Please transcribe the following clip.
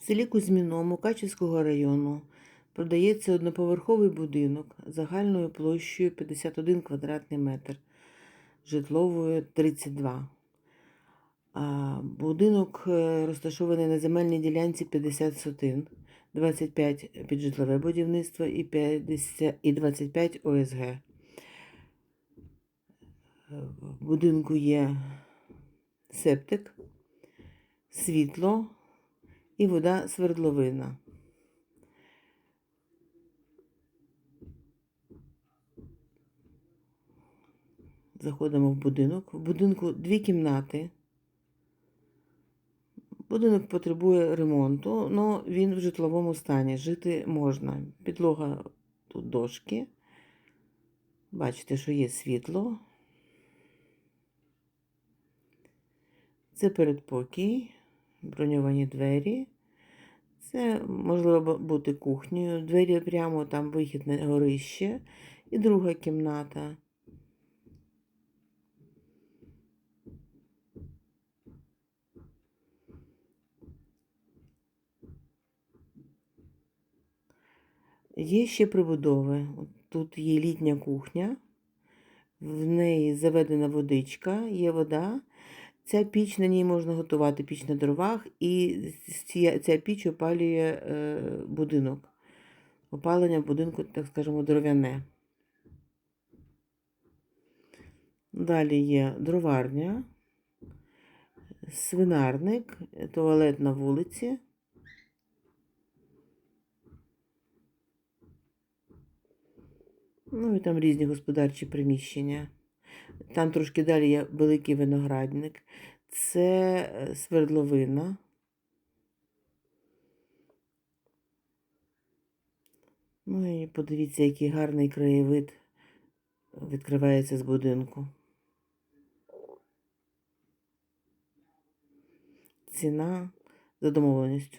В селі Кузьміно Мукачівського району продається одноповерховий будинок загальною площею 51 квадратний метр, житловою 32. Будинок е, розташований на земельній ділянці 50 сотин, 25 під житлове будівництво і, 50, і 25 ОСГ. Е, В будинку є септик, світло і вода свердловина. Заходимо в будинок. В будинку дві кімнати. Будинок потребує ремонту, але він в житловому стані. Жити можна. Підлога тут дошки. Бачите, що є світло. Це передпокій, броньовані двері. Це можливо бути кухнею. Двері прямо там вихід на горище. І друга кімната. Є ще прибудови. Тут є літня кухня, в неї заведена водичка, є вода. Ця піч на ній можна готувати піч на дровах, і ця, піч опалює е, будинок. Опалення в будинку, так скажемо, дров'яне. Далі є дроварня, свинарник, туалет на вулиці. Ну і там різні господарчі приміщення. Там трошки далі є великий виноградник. Це е, свердловина. Ну і подивіться, який гарний краєвид відкривається з будинку. Ціна за домовленістю.